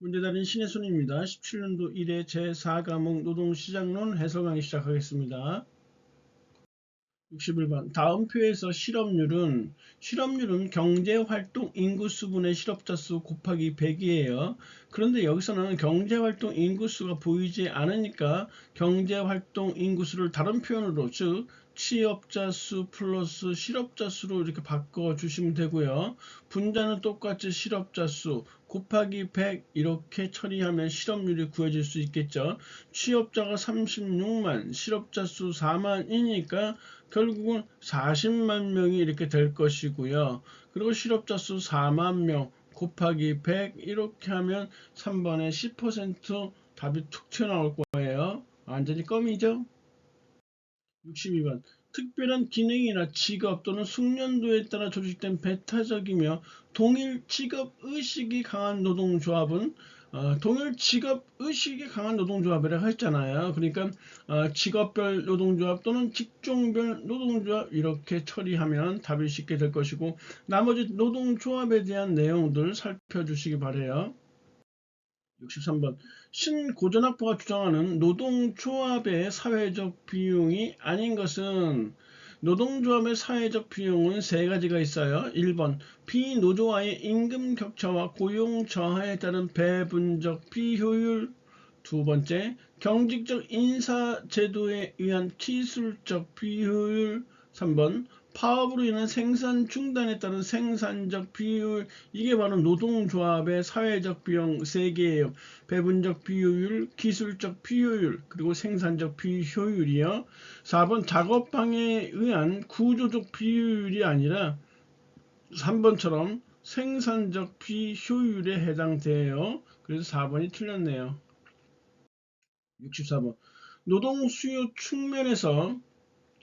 문제 다른 신의 손입니다. 17년도 1회 제4과목 노동시장론 해설 강의 시작하겠습니다. 61번 다음 표에서 실업률은 실업률은 경제활동 인구수분의 실업자 수 곱하기 100이에요. 그런데 여기서는 경제활동 인구수가 보이지 않으니까 경제활동 인구수를 다른 표현으로 즉 취업자 수 플러스 실업자 수로 이렇게 바꿔 주시면 되고요. 분자는 똑같이 실업자 수 곱하기 100 이렇게 처리하면 실업률이 구해질 수 있겠죠. 취업자가 36만, 실업자 수 4만이니까 결국은 40만 명이 이렇게 될 것이고요. 그리고 실업자 수 4만 명 곱하기 100 이렇게 하면 3번에 10% 답이 툭 튀어나올 거예요. 완전히 껌이죠? 62번 특별한 기능이나 직업 또는 숙련도에 따라 조직된 배타적이며 동일 직업 의식이 강한 노동조합은 어, 동일 직업 의식이 강한 노동조합이라고 했잖아요. 그러니까 어, 직업별 노동조합 또는 직종별 노동조합 이렇게 처리하면 답이 쉽게 될 것이고 나머지 노동조합에 대한 내용들 살펴주시기 바래요. 63번. 신고전학부가 주장하는 노동조합의 사회적 비용이 아닌 것은 노동조합의 사회적 비용은 세 가지가 있어요. 1번 비노조와의 임금 격차와 고용 저하에 따른 배분적 비효율. 두 번째 경직적 인사 제도에 의한 기술적 비효율. 3번 파업으로 인한 생산 중단에 따른 생산적 비효율 이게 바로 노동조합의 사회적 비용 3개예요. 배분적 비효율, 기술적 비효율, 그리고 생산적 비효율이요. 4번 작업방에 의한 구조적 비효율이 아니라 3번처럼 생산적 비효율에 해당돼요. 그래서 4번이 틀렸네요. 64번 노동 수요 측면에서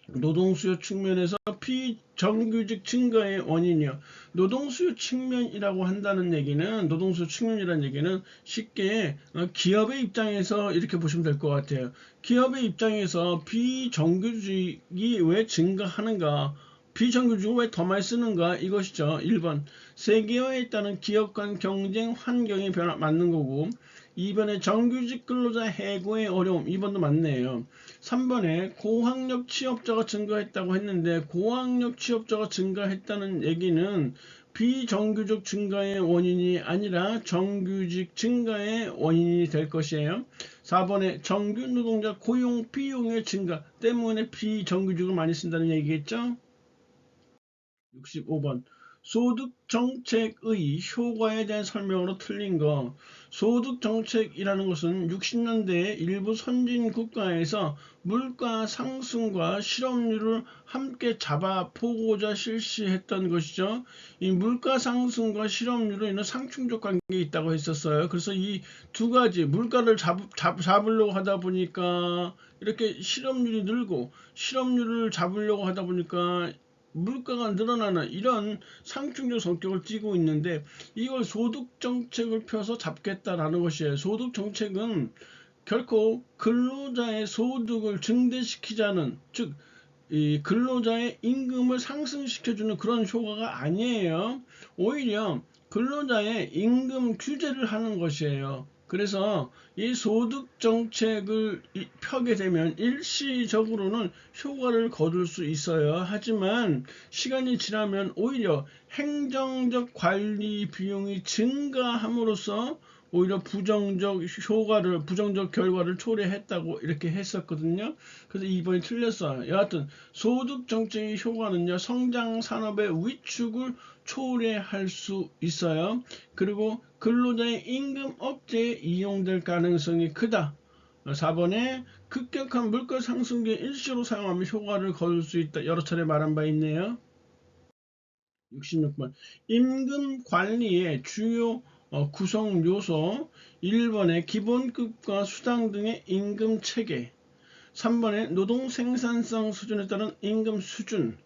노동수요 측면에서 비정규직 증가의 원인이요. 노동수요 측면이라고 한다는 얘기는 노동수요 측면이라는 얘기는 쉽게 어, 기업의 입장에서 이렇게 보시면 될 것 같아요. 기업의 입장에서 비정규직이 왜 증가하는가? 비정규직을 왜 더 많이 쓰는가? 이것이죠. 1번 세계화에 따른 기업 간 경쟁 환경이 변화 맞는 거고 2번에 정규직 근로자 해고의 어려움 2번도 맞네요. 3번에 고학력 취업자가 증가했다고 했는데 고학력 취업자가 증가했다는 얘기는 비정규직 증가의 원인이 아니라 정규직 증가의 원인이 될 것이에요. 4번에 정규 노동자 고용 비용의 증가 때문에 비정규직을 많이 쓴다는 얘기겠죠? 65번 소득 정책의 효과에 대한 설명으로 틀린 거. 소득 정책이라는 것은 60년대에 일부 선진 국가에서 물가 상승과 실업률을 함께 잡아 보고자 실시했던 것이죠. 이 물가 상승과 실업률은 이런 상충적 관계가 있다고 했었어요. 그래서 이 두 가지 물가를 잡, 잡, 잡으려고 하다 보니까 이렇게 실업률이 늘고 실업률을 잡으려고 하다 보니까 물가가 늘어나는 이런 상충적 성격을 띠고 있는데 이걸 소득 정책을 펴서 잡겠다라는 것이에요. 소득 정책은 결코 근로자의 소득을 증대시키자는 즉 이 근로자의 임금을 상승시켜주는 그런 효과가 아니에요. 오히려 근로자의 임금 규제를 하는 것이에요. 그래서 이 소득 정책을 펴게 되면 일시적으로는 효과를 거둘 수 있어요. 하지만 시간이 지나면 오히려 행정적 관리 비용이 증가함으로써 오히려 부정적 효과를 부정적 결과를 초래했다고 이렇게 했었거든요. 그래서 이번이 틀렸어요. 여하튼 소득 정책의 효과는요 성장 산업의 위축을 초래할 수 있어요. 그리고 근로자의 임금 억제에 이용될 가능성이 크다. 4번에 급격한 물가 상승기에 일시로 사용하면 효과를 거둘 수 있다. 여러 차례 말한 바 있네요. 66번 임금 관리의 주요 어, 구성 요소 1번에 기본급과 수당 등의 임금 체계 3번에 노동 생산성 수준에 따른 임금 수준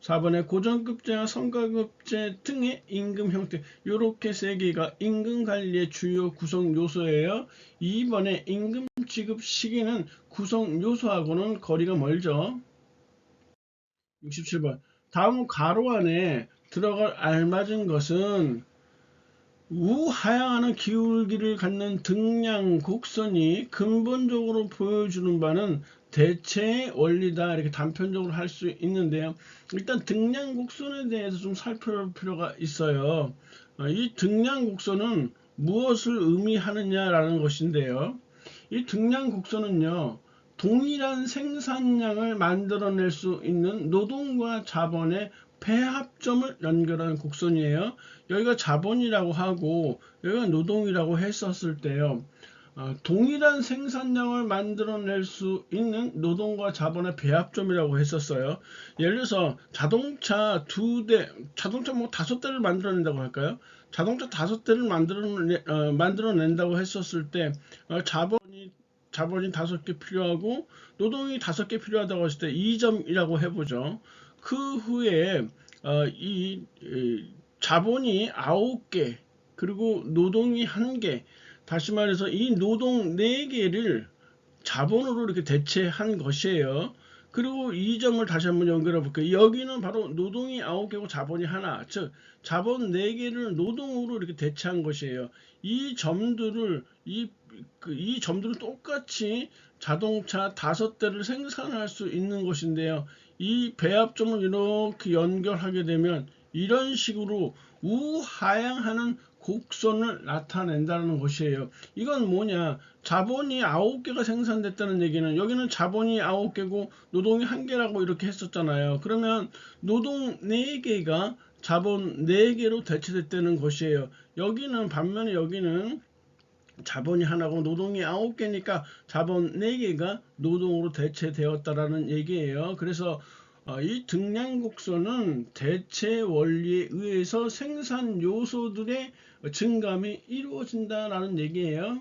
4번에 고정급제와 성과급제 등의 임금 형태 이렇게 세 개가 임금 관리의 주요 구성 요소예요. 2번에 임금 지급 시기는 구성 요소하고는 거리가 멀죠. 67번 다음 가로 안에 들어갈 알맞은 것은 우하향하는 기울기를 갖는 등량 곡선이 근본적으로 보여주는 바는 대체의 원리다 이렇게 단편적으로 할 수 있는데요. 일단 등량 곡선에 대해서 좀 살펴볼 필요가 있어요. 어, 이 등량 곡선은 무엇을 의미하느냐 라는 것인데요. 이 등량 곡선은요. 동일한 생산량을 만들어낼 수 있는 노동과 자본의 배합점을 연결하는 곡선이에요. 여기가 자본이라고 하고 여기가 노동이라고 했었을 때요. 어, 동일한 생산량을 만들어낼 수 있는 노동과 자본의 배합점이라고 했었어요. 예를 들어서 자동차 두 대, 자동차 뭐 다섯 대를 만들어낸다고 할까요? 자동차 다섯 대를 만들어내, 어, 만들어낸다고 했었을 때 어, 자본이 자본이 다섯 개 필요하고 노동이 다섯 개 필요하다고 했을 때 2점이라고 해보죠. 그 후에 어, 이, 이 자본이 아홉 개 그리고 노동이 한 개. 다시 말해서 이 노동 네 개를 자본으로 이렇게 대체한 것이에요. 그리고 이 점을 다시 한번 연결해 볼게요. 여기는 바로 노동이 아홉 개고 자본이 하나. 즉 자본 네 개를 노동으로 이렇게 대체한 것이에요. 이 점들을 이, 그, 이 점들은 똑같이 자동차 다섯 대를 생산할 수 있는 것인데요. 이 배합점을 이렇게 연결하게 되면 이런 식으로 우하향하는 곡선을 나타낸다는 것이에요. 이건 뭐냐? 자본이 9개가 생산됐다는 얘기는 여기는 자본이 9개고 노동이 1개라고 이렇게 했었잖아요. 그러면 노동 4개가 자본 4개로 대체됐다는 것이에요. 여기는 반면에 여기는 자본이 하나고 노동이 9개니까 자본 4개가 노동으로 대체되었다라는 얘기예요. 그래서 어, 이 등량곡선은 대체 원리에 의해서 생산 요소들의 증감이 이루어진다라는 얘기예요.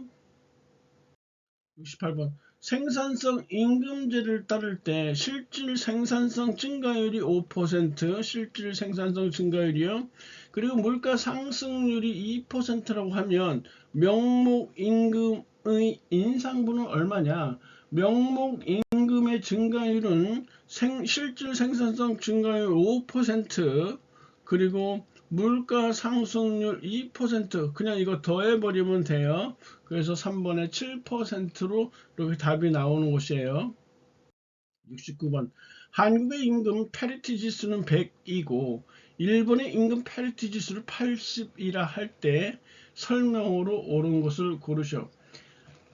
68번 생산성 임금제를 따를 때 실질 생산성 증가율이 5% 실질 생산성 증가율이요. 그리고 물가 상승률이 2%라고 하면 명목 임금의 인상분은 얼마냐? 명목 임금의 증가율은 생, 실질 생산성 증가율 5% 그리고 물가 상승률 2% 그냥 이거 더해버리면 돼요. 그래서 3번에 7%로 이렇게 답이 나오는 것이에요. 69번 한국의 임금 페리티 지수는 100이고 일본의 임금 페리티 지수를 80이라 할 때 설명으로 옳은 것을 고르시오.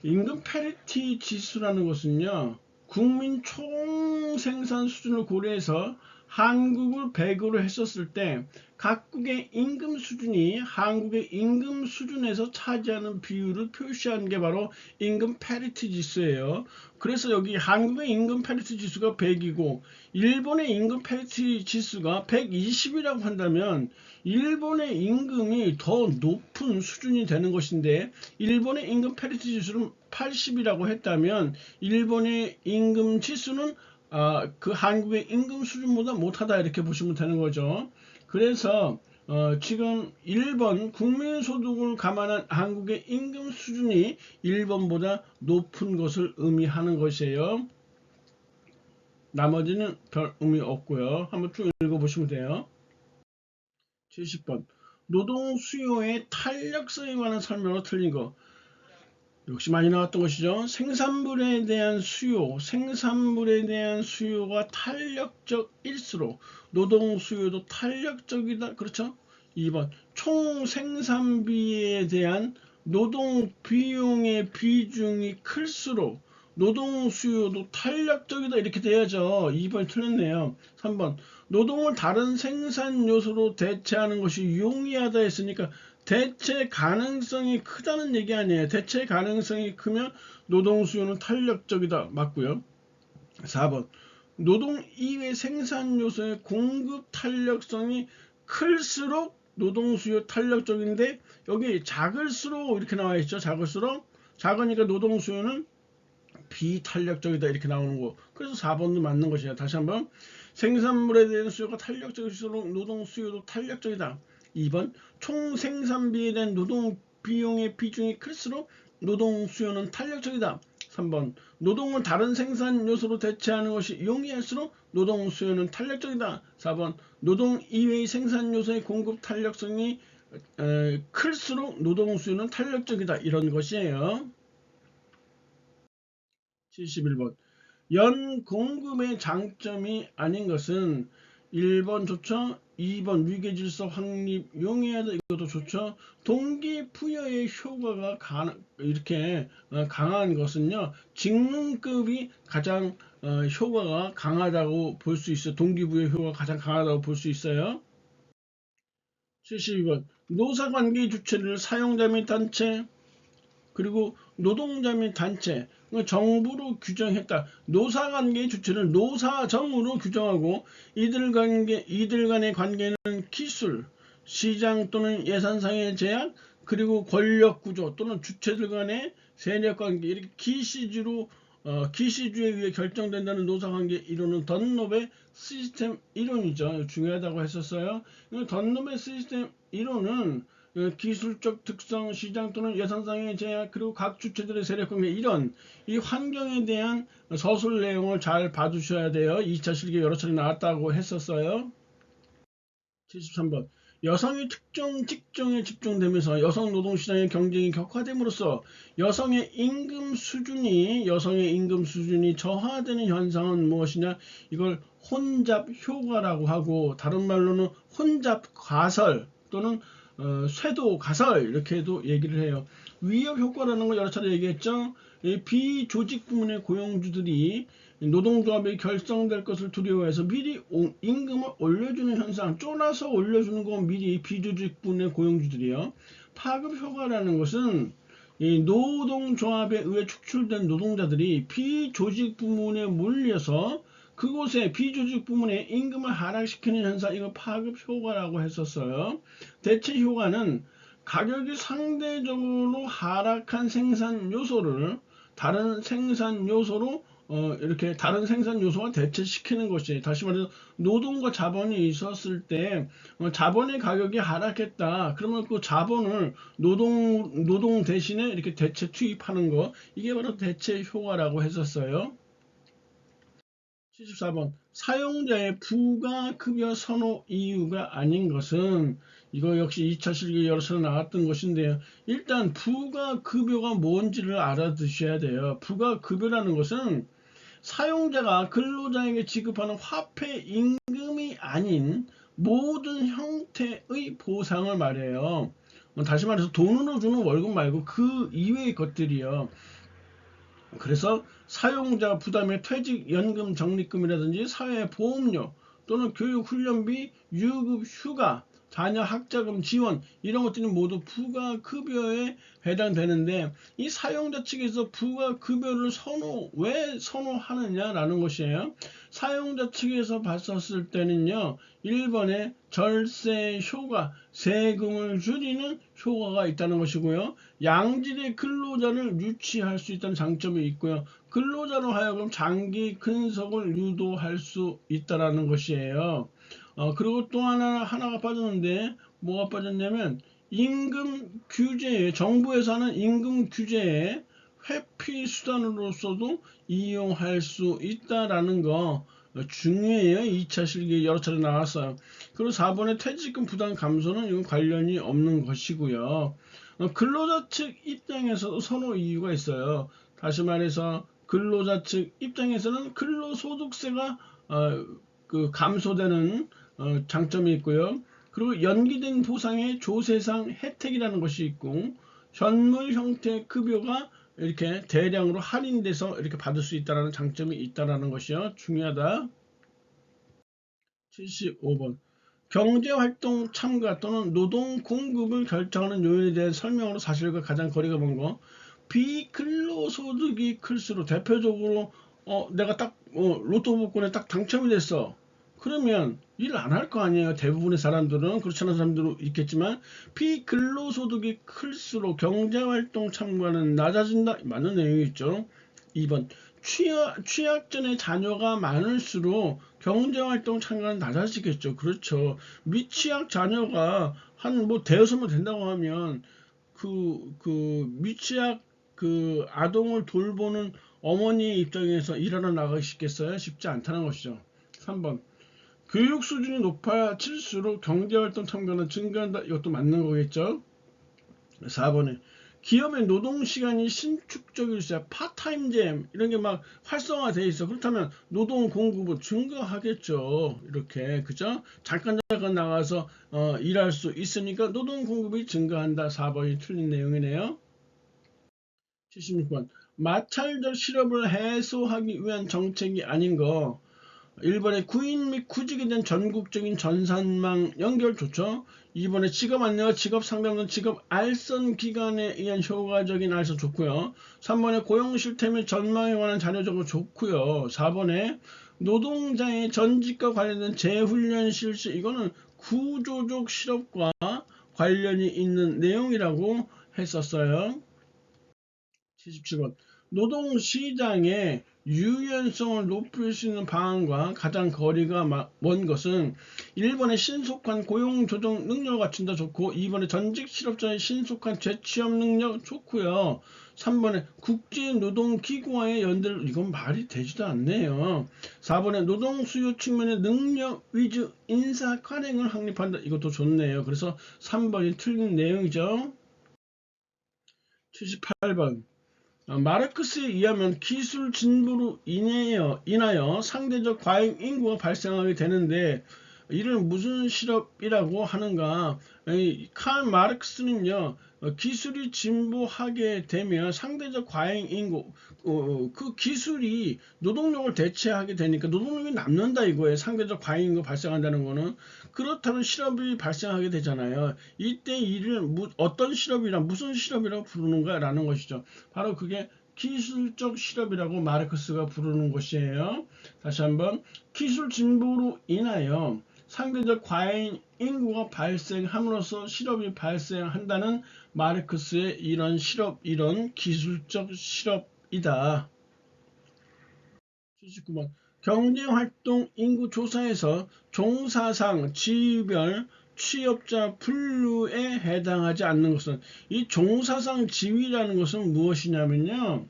임금 페리티 지수라는 것은요. 국민 총 생산 수준을 고려해서 한국을 100으로 했었을 때 각국의 임금 수준이 한국의 임금 수준에서 차지하는 비율을 표시하는 게 바로 임금 페리티 지수예요. 그래서 여기 한국의 임금 페리티 지수가 100이고 일본의 임금 페리티 지수가 120이라고 한다면 일본의 임금이 더 높은 수준이 되는 것인데 일본의 임금 페리티 지수는 80이라고 했다면 일본의 임금 지수는 아, 그 한국의 임금 수준보다 못하다 이렇게 보시면 되는 거죠. 그래서 어, 지금 1번 국민소득을 감안한 한국의 임금 수준이 1번보다 높은 것을 의미하는 것이에요. 나머지는 별 의미 없고요. 한번 쭉 읽어보시면 돼요. 70번 노동 수요의 탄력성에 관한 설명으로 틀린 거 역시 많이 나왔던 것이죠. 생산물에 대한 수요, 생산물에 대한 수요가 탄력적일수록 노동 수요도 탄력적이다. 그렇죠? 2번 총 생산비에 대한 노동 비용의 비중이 클수록 노동 수요도 탄력적이다 이렇게 돼야죠. 2번 틀렸네요. 3번 노동을 다른 생산 요소로 대체하는 것이 용이하다 했으니까 대체 가능성이 크다는 얘기 아니에요. 대체 가능성이 크면 노동 수요는 탄력적이다. 맞고요. 4번. 노동 이외 생산 요소의 공급 탄력성이 클수록 노동 수요 탄력적인데 여기 작을수록 이렇게 나와 있죠. 작을수록 작으니까 노동 수요는 비탄력적이다 이렇게 나오는 거. 그래서 4번도 맞는 것이에요. 다시 한번 생산물에 대한 수요가 탄력적일수록 노동 수요도 탄력적이다. 2번 총 생산비에 대한 노동 비용의 비중이 클수록 노동 수요는 탄력적이다. 3번 노동을 다른 생산 요소로 대체하는 것이 용이할수록 노동 수요는 탄력적이다. 4번 노동 이외의 생산 요소의 공급 탄력성이 에, 클수록 노동 수요는 탄력적이다 이런 것이에요. 71번 연 공급의 장점이 아닌 것은 1번 좋죠. 2번 위계질서 확립 용이하다 이것도 좋죠. 동기부여의 효과가 가, 이렇게 어, 강한 것은요. 직능급이 가장 어, 효과가 강하다고 볼 수 있어요. 동기부여 효과가 가장 강하다고 볼 수 있어요. 72번 노사관계 주체를 사용자 및 단체 그리고 노동자 및 단체 정부로 규정했다. 노사 관계 주체를 노사정으로 규정하고 이들 관계 이들 간의 관계는 기술, 시장 또는 예산상의 제약 그리고 권력 구조 또는 주체들 간의 세력 관계 이렇게 기시주로 어, 기시주에 의해 결정된다는 노사관계 이론은 던롭의 시스템 이론이죠. 중요하다고 했었어요. 이 던롭의 시스템 이론은 어, 기술적 특성, 시장 또는 예산상의 제약, 그리고 각 주체들의 세력 관계 이런 이 환경에 대한 서술 내용을 잘 봐두셔야 돼요. 2차 실기 여러 차례 나왔다고 했었어요. 73번 여성이 특정 직종에 집중되면서 여성 노동시장의 경쟁이 격화됨으로써 여성의 임금 수준이 여성의 임금 수준이 저하되는 현상은 무엇이냐 이걸 혼잡 효과라고 하고 다른 말로는 혼잡 과설 또는 어, 쇄도 가설 이렇게도 얘기를 해요. 위협 효과라는 걸 여러 차례 얘기했죠. 이 비조직 부문의 고용주들이 노동조합이 결성될 것을 두려워해서 미리 오- 임금을 올려주는 현상, 쫄아서 올려주는 건 미리 비조직 부문의 고용주들이요. 파급 효과라는 것은 이 노동조합에 의해 축출된 노동자들이 비조직 부문에 몰려서 그곳에 비조직 부문의 임금을 하락시키는 현상, 이거 파급 효과라고 했었어요. 대체 효과는 가격이 상대적으로 하락한 생산 요소를 다른 생산 요소로 어, 이렇게 다른 생산 요소와 대체시키는 것이 다시 말해서 노동과 자본이 있었을 때 어, 자본의 가격이 하락했다. 그러면 그 자본을 노동 노동 대신에 이렇게 대체 투입하는 거 이게 바로 대체 효과라고 했었어요. 74번 사용자의 부가 급여 선호 이유가 아닌 것은 이거 역시 2차 실기 차례 나왔던 것인데요. 일단 부가 급여가 뭔지를 알아두셔야 돼요. 부가 급여라는 것은 사용자가 근로자에게 지급하는 화폐 임금이 아닌 모든 형태의 보상을 말해요. 어, 다시 말해서 돈으로 주는 월급 말고 그 이외의 것들이요. 그래서 사용자 부담의 퇴직연금 적립금이라든지 사회보험료 또는 교육훈련비, 유급 휴가, 자녀 학자금 지원 이런 것들이 모두 부가급여에 해당되는데 이 사용자 측에서 부가급여를 선호 왜 선호하느냐라는 것이에요. 사용자 측에서 봤었을 때는요. 1번에 절세 효과, 세금을 줄이는 효과가 있다는 것이고요. 양질의 근로자를 유치할 수 있다는 장점이 있고요. 근로자로 하여금 장기 근속을 유도할 수 있다는 것이에요. 어, 그리고 또 하나, 하나가 빠졌는데, 뭐가 빠졌냐면, 임금 규제에, 정부에서 하는 임금 규제에 회피 수단으로서도 이용할 수 있다라는 거 어, 중요해요. 2차 실기 여러 차례 나왔어요. 그리고 4번의 퇴직금 부담 감소는 이건 관련이 없는 것이고요. 어, 근로자 측 입장에서도 선호 이유가 있어요. 다시 말해서 근로자 측 입장에서는 근로소득세가 어, 그 감소되는 어, 장점이 있고요. 그리고 연기된 보상의 조세상 혜택이라는 것이 있고 현물 형태 급여가 이렇게 대량으로 할인돼서 이렇게 받을 수 있다는 장점이 있다는 것이요. 중요하다. 75번. 경제활동 참가 또는 노동 공급을 결정하는 요인에 대한 설명으로 사실과 가장 거리가 먼 거. 비근로소득이 클수록 대표적으로 어, 내가 딱 어, 로또 복권에 딱 당첨이 됐어. 그러면 일을 안 할 거 아니에요. 대부분의 사람들은 그렇지 않은 사람들도 있겠지만 비근로소득이 클수록 경제활동 참가는 낮아진다. 맞는 내용이 있죠. 2번 취약, 취약전의 자녀가 많을수록 경제활동 참가는 낮아지겠죠. 그렇죠. 미취학 자녀가 한 뭐 대여섯명 된다고 하면 그, 그 미취학 그 아동을 돌보는 어머니 입장에서 일하러 나가시겠어요? 쉽지 않다는 것이죠. 3번 교육 수준이 높아질수록 경제활동 참가는 증가한다. 이것도 맞는 거겠죠? 4번에 기업의 노동 시간이 신축적일 때 파타임잼 이런 게 막 활성화돼 있어. 그렇다면 노동 공급은 증가하겠죠. 이렇게 그죠? 잠깐 잠깐 나가서 어, 일할 수 있으니까 노동 공급이 증가한다. 4번이 틀린 내용이네요. 76번 마찰적 실업을 해소하기 위한 정책이 아닌 거 1번에 구인 및 구직에 대한 전국적인 전산망 연결 좋죠. 2번에 직업 안내와 직업 상담 등 직업 알선 기관에 의한 효과적인 알선 좋고요. 3번에 고용 실태 및 전망에 관한 자료 적어 좋고요. 4번에 노동자의 전직과 관련된 재훈련 실시 이거는 구조적 실업과 관련이 있는 내용이라고 했었어요. 77번 노동시장의 유연성을 높일 수 있는 방안과 가장 거리가 먼 것은 1번의 신속한 고용조정 능력을 갖춘다 좋고 2번의 전직 실업자의 신속한 재취업 능력 좋고요. 3번에 국제노동기구와의 연대를 이건 말이 되지도 않네요. 4번에 노동수요 측면의 능력 위주 인사 관행을 확립한다. 이것도 좋네요. 그래서 3번이 틀린 내용이죠. 78번 어, 마르크스에 의하면 기술 진보로 인하여, 인하여 상대적 과잉 인구가 발생하게 되는데 이를 무슨 실업이라고 하는가? 칼 마르크스는요 어, 기술이 진보하게 되면 상대적 과잉 인구 어, 그 기술이 노동력을 대체하게 되니까 노동력이 남는다 이거예요. 상대적 과잉 인구 발생한다는 거는 그렇다면 실업이 발생하게 되잖아요. 이때 이를 무, 어떤 실업이라 무슨 실업이라고 부르는가라는 것이죠. 바로 그게 기술적 실업이라고 마르크스가 부르는 것이에요. 다시 한번 기술 진보로 인하여 상대적 과잉 인구가 발생함으로써 실업이 발생한다는 마르크스의 이런 실업, 이런 기술적 실업이다. 79번 경제활동 인구 조사에서 종사상, 지위별, 취업자 분류에 해당하지 않는 것은 이 종사상 지위라는 것은 무엇이냐면요.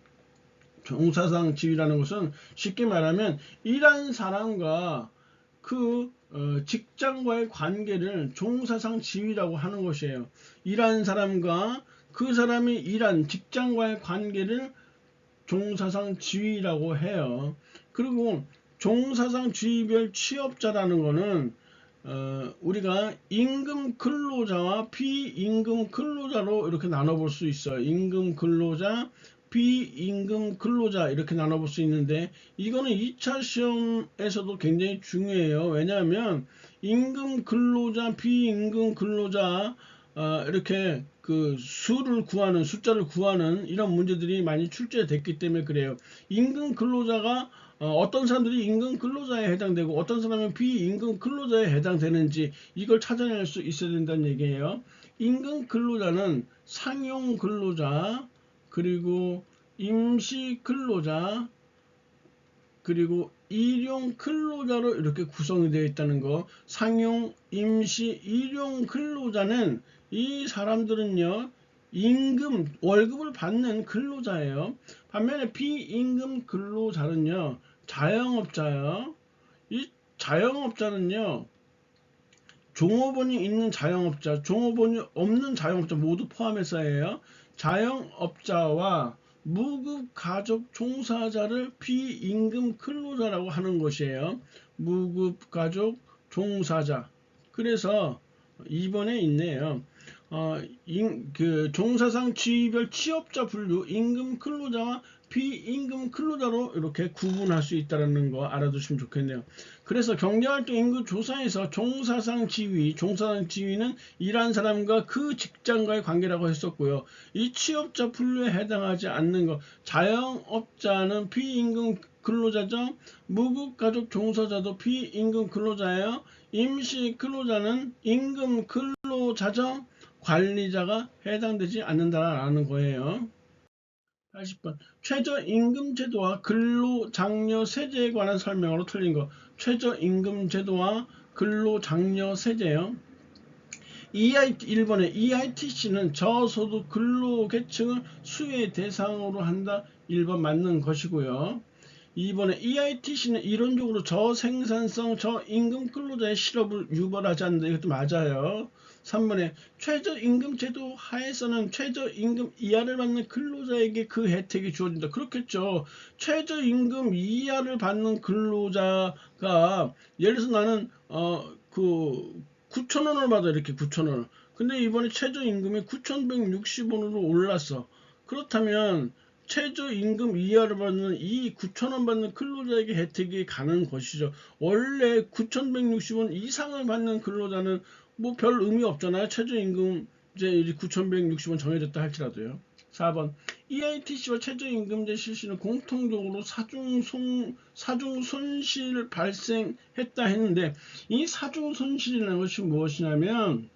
종사상 지위라는 것은 쉽게 말하면 일한 사람과 그 어, 직장과의 관계를 종사상 지위라고 하는 것이에요. 일하는 사람과 그 사람이 일한 직장과의 관계를 종사상 지위라고 해요. 그리고 종사상 지위별 취업자라는 것은 어, 우리가 임금 근로자와 비임금 근로자로 이렇게 나눠볼 수 있어요. 임금 근로자, 비임금 근로자 이렇게 나눠볼 수 있는데 이거는 2차 시험에서도 굉장히 중요해요. 왜냐하면 임금 근로자, 비임금 근로자 어, 이렇게 그 수를 구하는 숫자를 구하는 이런 문제들이 많이 출제됐기 때문에 그래요. 임금 근로자가 어, 떤 사람들이 임금 근로자에 해당되고 어떤 사람은 비임금 근로자에 해당되는지 이걸 찾아낼 수 있어야 된다는 얘기예요. 임금 근로자는 상용 근로자, 그리고 임시 근로자 그리고 일용 근로자로 이렇게 구성이 되어 있다는 거. 상용 임시 일용 근로자는 이 사람들은요 임금 월급을 받는 근로자예요. 반면에 비임금 근로자는요 자영업자예요. 이 자영업자는요 종업원이 있는 자영업자 종업원이 없는 자영업자 모두 포함해서예요 자영업자와 무급 가족 종사자를 비임금 근로자라고 하는 것이에요. 무급 가족 종사자. 그래서 2번에 있네요. 어, 인, 그 종사상 지위별 취업자 분류 임금 근로자와 비임금 근로자로 이렇게 구분할 수 있다는 거 알아두시면 좋겠네요. 그래서 경제활동 인구 조사에서 종사상 지위, 종사상 지위는 일한 사람과 그 직장과의 관계라고 했었고요. 이 취업자 분류에 해당하지 않는 거, 자영업자는 비임금 근로자죠. 무급가족 종사자도 비임금 근로자예요. 임시 근로자는 임금 근로자죠. 관리자가 해당되지 않는다라는 거예요. 80번 최저임금 제도와 근로장려 세제에 관한 설명으로 틀린 거 최저임금 제도와 근로장려 세제요. EIT, 1번에 EITC는 저소득 근로계층을 수혜 대상으로 한다. 1번 맞는 것이고요. 2번에 EITC는 이론적으로 저생산성 저임금 근로자의 실업을 유발하지 않는다. 이것도 맞아요. 3번에 최저임금 제도 하에서는 최저임금 이하를 받는 근로자에게 그 혜택이 주어진다. 그렇겠죠. 최저임금 이하를 받는 근로자가 예를 들어서 나는 어그 9,000원을 받아 이렇게 9,000원을. 근데 이번에 최저임금이 9,160원으로 올랐어. 그렇다면 최저임금 이하를 받는 이 9,000원 받는 근로자에게 혜택이 가는 것이죠. 원래 9,160원 이상을 받는 근로자는 뭐 별 의미 없잖아요. 최저임금 이제 9,160원 정해졌다 할지라도요. 4번 EITC와 최저임금제 실시는 공통적으로 사중 손 사중 손실 발생했다 했는데 이 사중 손실이라는 것이 무엇이냐면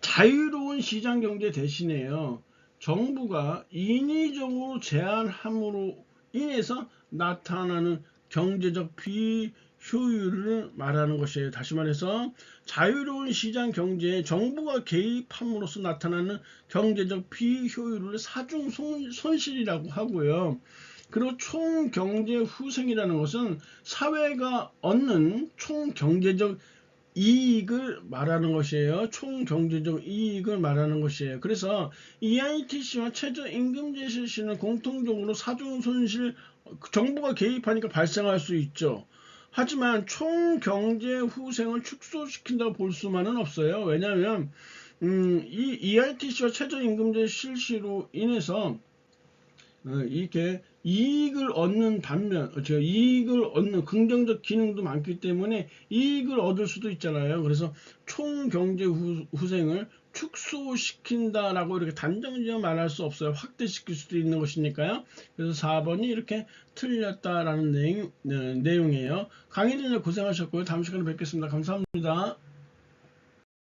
자유로운 시장 경제 대신에요. 정부가 인위적으로 제한함으로 인해서 나타나는 경제적 비 효율을 말하는 것이에요. 다시 말해서 자유로운 시장 경제에 정부가 개입함으로써 나타나는 경제적 비효율을 사중 손- 손실이라고 하고요. 그리고 총 경제 후생이라는 것은 사회가 얻는 총 경제적 이익을 말하는 것이에요. 총 경제적 이익을 말하는 것이에요. 그래서 EITC와 최저임금제 실시는 공통적으로 사중 손실 정부가 개입하니까 발생할 수 있죠. 하지만 총 경제 후생을 축소시킨다고 볼 수만은 없어요. 왜냐하면 음, 이 EITC와 최저임금제 실시로 인해서 어, 이렇게 이익을 얻는 반면, 어, 저 이익을 얻는 긍정적 기능도 많기 때문에 이익을 얻을 수도 있잖아요. 그래서 총 경제 후, 후생을 축소시킨다라고 이렇게 단정지어 말할 수 없어요. 확대시킬 수도 있는 것이니까요. 그래서 4번이 이렇게 틀렸다라는 내용, 네, 내용이에요. 강의는 고생하셨고요. 다음 시간에 뵙겠습니다. 감사합니다.